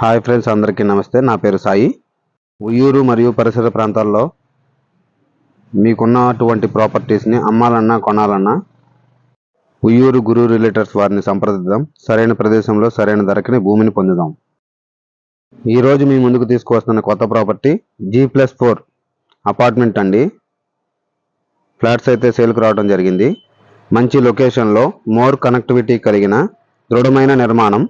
Hi friends అందరికీ నమస్తే. నా పేరు సాయి. ఉయ్యూరు మరియు పరిసర ప్రాంతాల్లో మీకున్నటువంటి ప్రాపర్టీస్ని అమ్మాలన్నా కొనాలన్నా ఉయ్యూరు గురు రిలేటర్స్ వారిని సంప్రదిద్దాం. సరైన ప్రదేశంలో సరైన ధరకి భూమిని పొందుదాం. ఈరోజు మీ ముందుకు తీసుకువస్తున్న కొత్త property G plus four apartment అండి. ఫ్లాట్స్ అయితే సేల్కి రావడం జరిగింది. మంచి లొకేషన్లో మోర్ కనెక్టివిటీ కలిగిన దృఢమైన నిర్మాణం.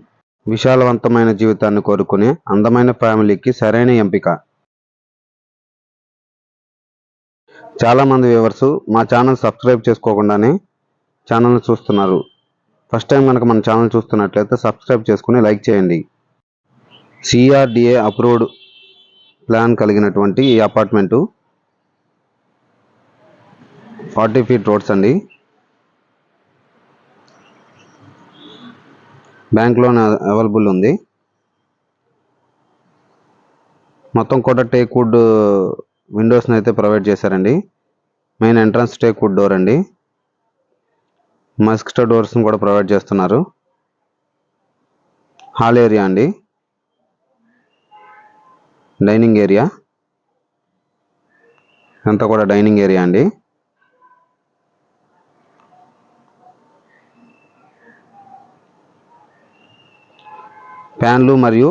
విశాలవంతమైన జీవితాన్ని కోరుకునే అందమైన ఫ్యామిలీకి సరైన ఎంపిక. చాలామంది వ్యూవర్స్ మా ఛానల్ సబ్స్క్రైబ్ చేసుకోకుండానే ఛానల్ని చూస్తున్నారు. ఫస్ట్ టైం కనుక మన ఛానల్ చూస్తున్నట్లయితే సబ్స్క్రైబ్ చేసుకుని లైక్ చేయండి. సిఆర్డిఏ అప్రూవ్డ్ ప్లాన్ కలిగినటువంటి ఈ అపార్ట్మెంటు ఫార్టీ ఫీట్ రోడ్స్ అండి. బ్యాంక్ లోన్ అవైలబుల్ ఉంది. మొత్తం కూడా టేక్ వుడ్ విండోస్ని అయితే ప్రొవైడ్ చేశారండి. Main entrance teak wood door అండి. మస్కిటో డోర్స్ని కూడా ప్రొవైడ్ చేస్తున్నారు. హాల్ ఏరియా అండి. Dining area. అంతా కూడా డైనింగ్ ఏరియా అండి. ఫ్యాన్లు మరియు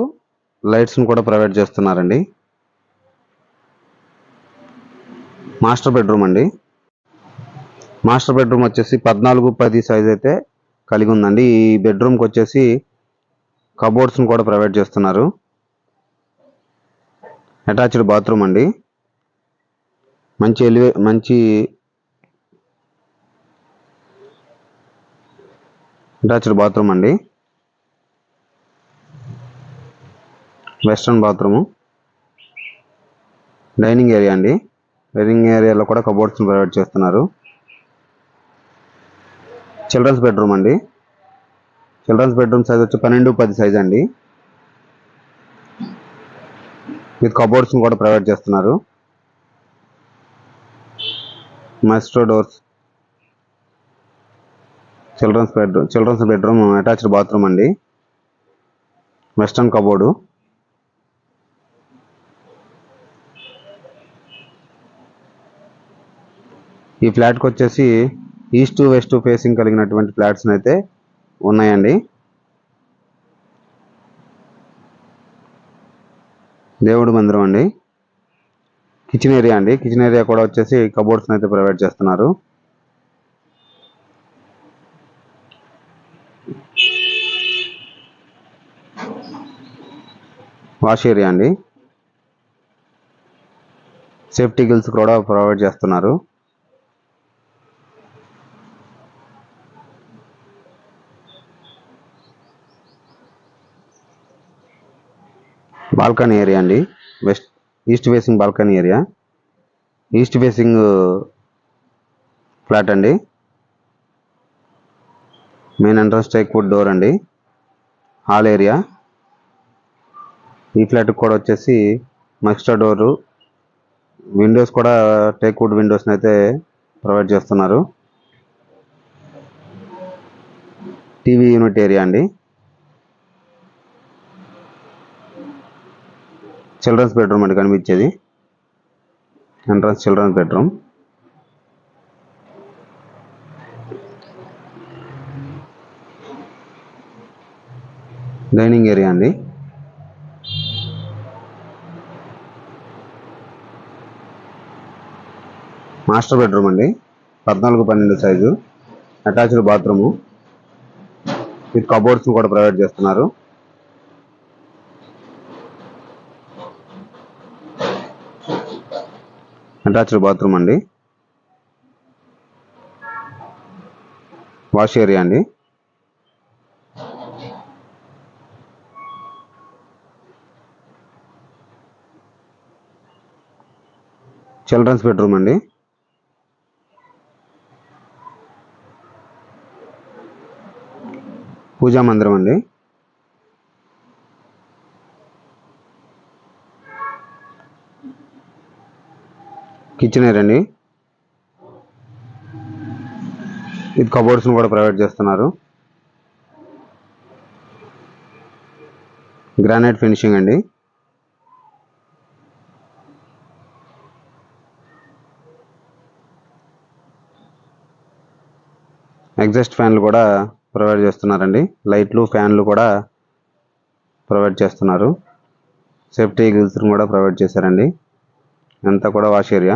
లైట్స్ను కూడా ప్రొవైడ్ చేస్తున్నారండి. మాస్టర్ బెడ్రూమ్ అండి. మాస్టర్ బెడ్రూమ్ వచ్చేసి పద్నాలుగు పది సైజ్ అయితే కలిగి ఉందండి. ఈ బెడ్రూమ్కి వచ్చేసి కబోర్డ్స్ని కూడా ప్రొవైడ్ చేస్తున్నారు. అటాచ్డ్ బాత్రూమ్ అండి. మంచి ఎలివే మంచి అటాచ్డ్ బాత్రూమ్ అండి. Western bathroom. డైనింగ్ ఏరియా అండి. డైనింగ్ ఏరియాలో కూడా కబోర్డ్స్ని ప్రొవైడ్ చేస్తున్నారు. చిల్డ్రన్స్ బెడ్రూమ్ అండి. చిల్డ్రన్స్ బెడ్రూమ్ సైజ్ వచ్చి పన్నెండు పది సైజ్ అండి. విత్ కబోర్డ్స్ని కూడా ప్రొవైడ్ చేస్తున్నారు. Maestro doors. Children's bedroom children's bedroom attached bathroom అండి. Western cupboard. ఈ ఫ్లాట్కి వచ్చేసి ఈస్ట్ వెస్ట్ ఫేసింగ్ కలిగినటువంటి ఫ్లాట్స్ అయితే ఉన్నాయండి. దేవుడి మందిరం అండి. కిచెన్ ఏరియా అండి. కిచెన్ ఏరియా కూడా వచ్చేసి కబోర్డ్స్ని అయితే ప్రొవైడ్ చేస్తున్నారు. వాష్ ఏరియా అండి. సేఫ్టీ గిల్స్ కూడా ప్రొవైడ్ చేస్తున్నారు. బాల్కనీ ఏరియా అండి. West east facing balcony area. East facing flat అండి. Main entrance teak wood door అండి. Hall area. ఈ ఫ్లాట్కి కూడా వచ్చేసి మస్టా డోరు. విండోస్ కూడా టేక్ వుడ్ విండోస్ని అయితే ప్రొవైడ్ చేస్తున్నారు. టీవీ యూనిట్ ఏరియా అండి. చిల్డ్రన్స్ బెడ్రూమ్ అండి కనిపించేది. Entrance children's bedroom. Dining area అండి. మాస్టర్ బెడ్రూమ్ అండి. పద్నాలుగు పన్నెండు size. Attached bathroom. With cupboards కూడా ప్రొవైడ్ చేస్తున్నారు. అటాచ్డ్ బాత్రూమ్ అండి. వాష్ ఏరియా అండి. చిల్డ్రన్స్ బెడ్రూమ్ అండి. పూజా మందిరం అండి. కిచెన్ ఏరియా అండి ఇది కబోర్డ్స్ని కూడా ప్రొవైడ్ చేస్తున్నారు. గ్రానైట్ ఫినిషింగ్ అండి. ఎగ్జాస్ట్ ఫ్యాన్లు కూడా ప్రొవైడ్ చేస్తున్నారండి. లైట్లు ఫ్యాన్లు కూడా ప్రొవైడ్ చేస్తున్నారు. సేఫ్టీ గిల్స్ కూడా ప్రొవైడ్ చేశారండి. అంతా కూడా వాష్ ఏరియా.